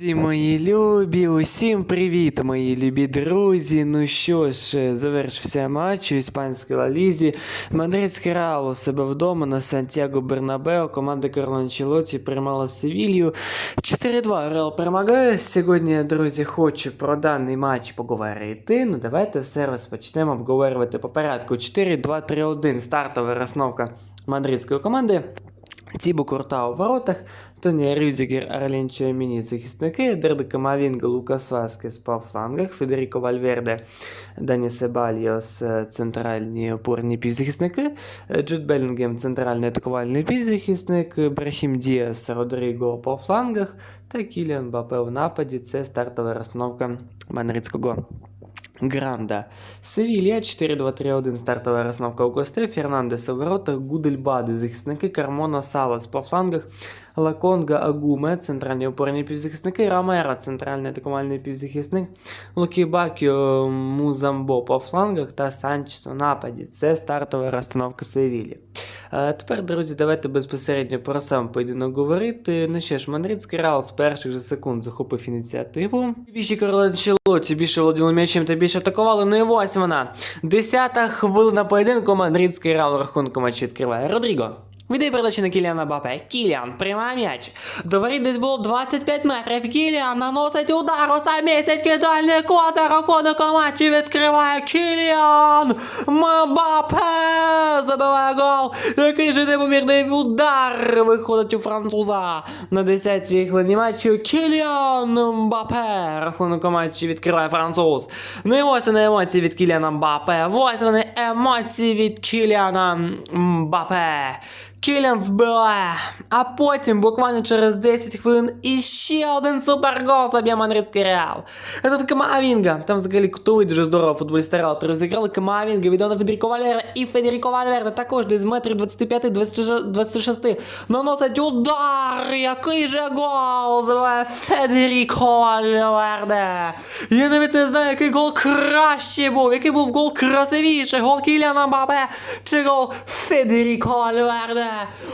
Мої любі, усім привіт, мої любі друзі. Ну що ж, завершився матч у іспанській лалізі. Мадридський Реал у себе вдома на Сантьяго Бернабео. Команда Карло Анчелоті приймала Севілью. 4-2 Реал перемагає. Сьогодні, друзі, хочу про даний матч поговорити. Ну давайте все розпочнемо обговорювати по порядку. 4-2-3-1 стартова розновка мадридської команди. Тібо Курта у воротах, Тоні Рюдзігер, Арлін Чуаміні захисники, Дерде Камавінга, Лукас Васкес по флангах, Федеріко Вальверде, Дані Себальйос, е, центральні опорні півзахисники, е, Джуд Белінгем, центральний атакувальний півзахисник, Брахім Діас, Родріго по флангах та Кіліан Бапе в нападі. Це стартова розстановка мадридського Гранда. Севілья 4-2-3-1 стартова розновка у гостей. Фернандес у воротах, Гудельбади, захисники, Кармона Салас по флангах, Лаконга Агуме, центральні опорні півзахисники, Ромеро, центральний атакувальний півзахисник, Лукібакіо Музамбо по флангах та Санчес у нападі. Це стартова розстановка Севілі. Е, Тепер, друзі, давайте безпосередньо про сам поєдинок говорити. Ну що ж, Мадридський Реал з перших же секунд захопив ініціативу. Більше Карло Анчелоті більше володіли м'ячем та більше атакували. Ну і ось вона. Десята хвилина поєдинку Мадридський Реал рахунку матчу відкриває. Родріго. Віддай передачу на Кіліана Бапе. Кіліан приймає м'яч. До воріт десь було 25 метрів. Кіліан наносить удар у самий кидальний код. Рахунок у матчі відкриває Кіліан. Мбапе забиває гол. Який же неймовірний удар виходить у француза. На 10-й хвилині матчу Кіліан Мбапе. Рахунок у матчі відкриває француз. Ну і ось вони емоції від Кіліана Мбапе. Ось вони емоції від Кіліана Мбапе. Кіліан збиває. А потім, буквально через 10 хвилин, іще один супергол заб'є Мадридський Реал. А Тут Камавінга. Там взагалі кутовий дуже здорово футболісти Реал розіграли Камавінга, віддано Федеріко Вальверде. І Федеріко Вальверде також десь з метрів 25-26 наносить удар. Який же гол забиває Федеріко Вальверде. Я навіть не знаю, який гол краще був, який був гол красивіший. Гол Кіліана Мбапе чи гол Федеріко Вальверде.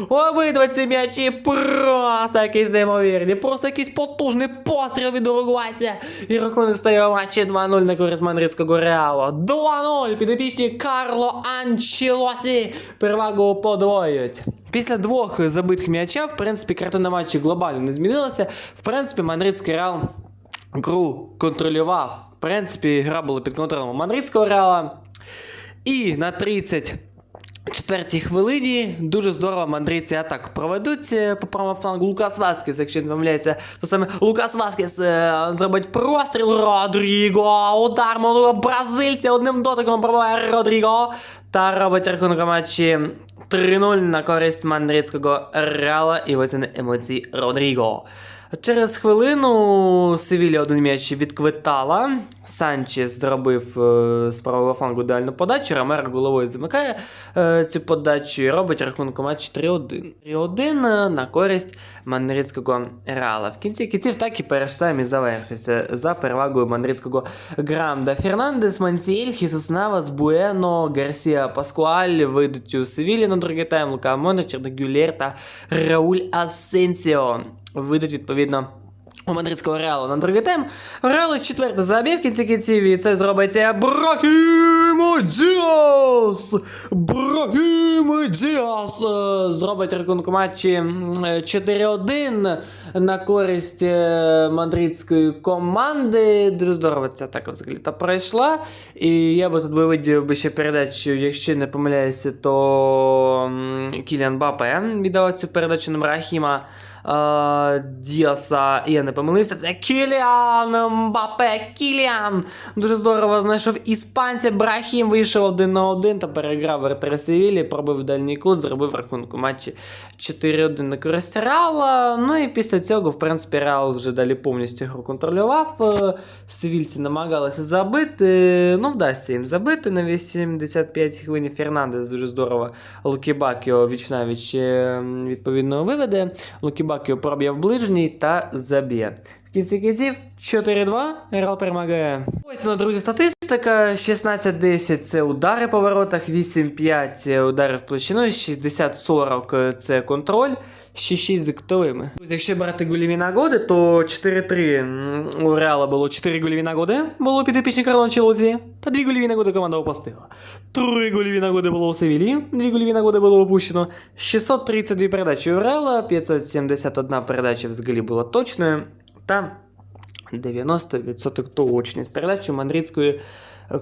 Обидва ці м'ячі просто якісь неймовірні. Просто якийсь потужний постріл від уругвайця. І рахунок стає у матчі 2-0 на користь Мадридського Реалу. 2-0 підопічні Карло Анчелоті перевагу подвоюють. Після двох забитих м'яча, в принципі, картина матчі глобально не змінилася. В принципі, Мадридський Реал гру контролював. В принципі, гра була під контролем у Мадридського Реала. І на 30 четвертій хвилині. Дуже здорово мандрійці атаку проведуть е, по правому флангу. Лукас Васкес, якщо не помиляюся, то саме Лукас Васкес е, зробить простріл Родріго, удар молодого бразильця одним дотиком пробиває Родріго та робить рахунок матчі 3-0 на користь мандрійського Реала. І ось емоції Родріго. Через хвилину Севілля один м'яч відквитала. Санчес зробив е, з правого флангу дальну подачу. Ромеро головою замикає е, цю подачу і робить рахунок у матчі 3-1. 3-1 на користь мандридського Реала. В кінці кінців так і перший і завершився за перевагою мандридського Гранда. Фернандес, Мансіель, Хісус Навас, Буено, Гарсія Паскуаль вийдуть у Севілі на другий тайм. Лука Монечер, Гюлєр та Рауль Асенсіо вийдуть відповідно. У мадридського реалу на другий тайм. Реал четвертий забив кінці кінців, і це зробить Брахімо Діас! Брахімо Діас е, зробить рахунок матчі е, 4-1 на користь е, мадридської команди. Дуже здорово ця атака взагалі та пройшла. І я би тут би виділив би ще передачу, якщо не помиляюся, то Кіліан Бапе віддав цю передачу на Брахіма. Е, Діаса, я не помилився, це Кіліан Мбапе, Кіліан. Дуже здорово знайшов іспанця. Брахім вийшов один на один та переграв вратаря Севілі, пробив дальній кут, зробив рахунок у матчі 4-1 на користь Реала. Ну і після цього, в принципі, Реал вже далі повністю гру контролював. Е, Севільці намагалися забити. Ну, вдасться їм забити на 85 хвилин. Фернандес дуже здорово. Лукібакіо вічнавіч е, відповідно виведе. Лукібакіо проб'є в ближній та заб'є. Кінці кінців 4-2 Реал перемагає. Ось вона, друзі, статистика. статистика 16-10 це удари по воротах, 8-5 це удари в площину, 60-40 це контроль, 6-6 з кутовими. Якщо брати гольові нагоди, то 4-3 у Реала було 4 гольові нагоди, було підопічні Карлон Челоці, та 2 гольові нагоди команда опустила. 3 гольові нагоди було у Севілі, 2 гольові нагоди було опущено, 632 передачі у Реала, 571 передача взагалі була точною, та 90% точність. Передачу мандрицької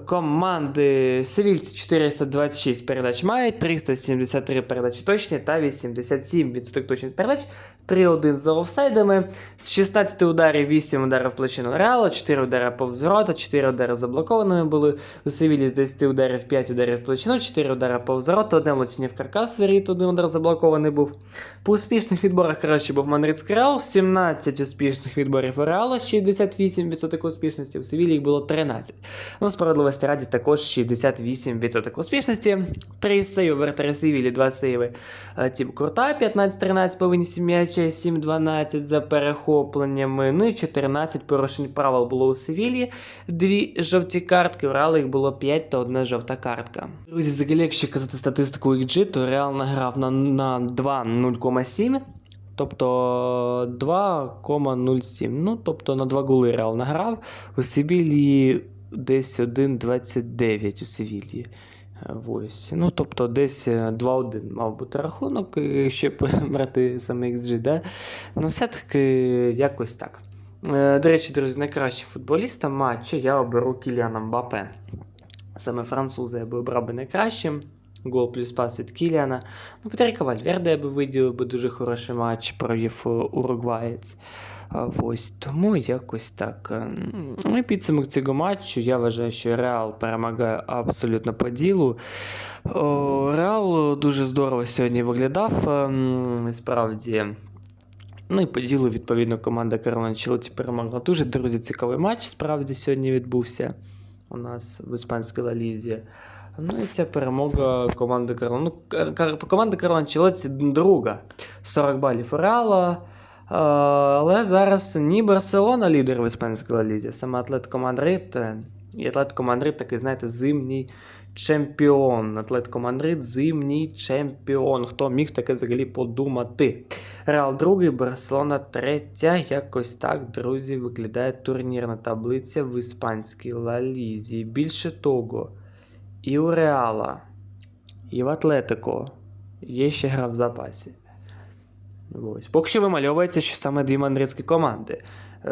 команди. Севільці 426 передач мають, 373 передачі точні та 87% точність передач, 3-1 за офсайдами. З 16 ударів 8 ударів в площину Реала, 4 удари повз ворота, 4 удари заблокованими були. У Севілі з 10 ударів 5 ударів в площину, 4 удари повз ворота, одне влучення в каркас, воріт, один удар заблокований був. По успішних відборах краще був Мадридський Реал, 17 успішних відборів у Реала, 68% успішності, у Севілі їх було 13. Ну, справедливості раді також 68% успішності. 3 сейви Севілі, 2 сейви е, Тім Курта, 15-13 по м'яча, 7-12 за перехопленнями, ну і 14 порушень правил було у Севілі, 2 жовті картки, у Реала їх було 5 та одна жовта картка. Друзі, взагалі, якщо казати статистику XG, то Реал награв на, на 2-0,7. Тобто 2,07. Ну, тобто на 2 голи Реал награв. У Севілі десь 1,29 у Севілі. Е, Ось. Ну, тобто десь е, 2-1 мав бути рахунок, е, якщо брати саме XG, да? Ну, все-таки якось так. Е, До речі, друзі, найкращим футболістом матчу я оберу Кіліана Мбапе. Саме француза я би обрав би найкращим. Гол плюс пас від Кіліана. Ну, Федеріка Вальверде я би виділив би дуже хороший матч, провів е, уругваєць. Ось тому якось так. Е, Ну підсумок цього матчу. Я вважаю, що Реал перемагає абсолютно по ділу. Реал дуже здорово сьогодні виглядав. ем, Справді. Ну і по ділу, відповідно, команда Карло Анчелоті перемогла. Дуже друзі, цікавий матч справді сьогодні відбувся у нас в іспанській Лалізі. Ну і ця перемога команди Карло. Ну, команда Карло Анчелоті друга. 40 балів у Реала. Але зараз ні Барселона лідер в іспанській Лалізі, саме Атлетико Мадрид. е, І Атлетико Мадрид такий, знаєте, зимній чемпіон. Атлетико Мадрид зимній чемпіон. Хто міг таке взагалі подумати? Реал другий, Барселона третя. Якось так, друзі, виглядає турнірна таблиця в іспанській Ла Лізі. Більше того, і у Реала, і в Атлетико є ще гра в запасі. Ось. Поки що вимальовується, що саме дві мадридські команди. Е,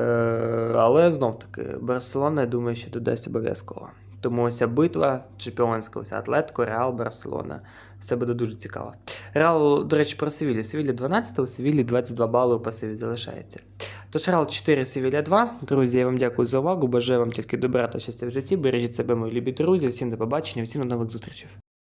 але знов таки, Барселона, я думаю, що додасть обов'язково. Тому ось ця битва чемпіонська, ось Атлетико, Реал, Барселона. Все буде дуже цікаво. Реал, до речі, про Севілі. Севілі 12, у Севілі 22 бали у пасиві залишається. Реал 4, Севілля 2. Друзі, я вам дякую за увагу. Бажаю вам тільки добра та щастя в житті. Бережіть себе, мої любі друзі. Всім до побачення, всім до нових зустрічей.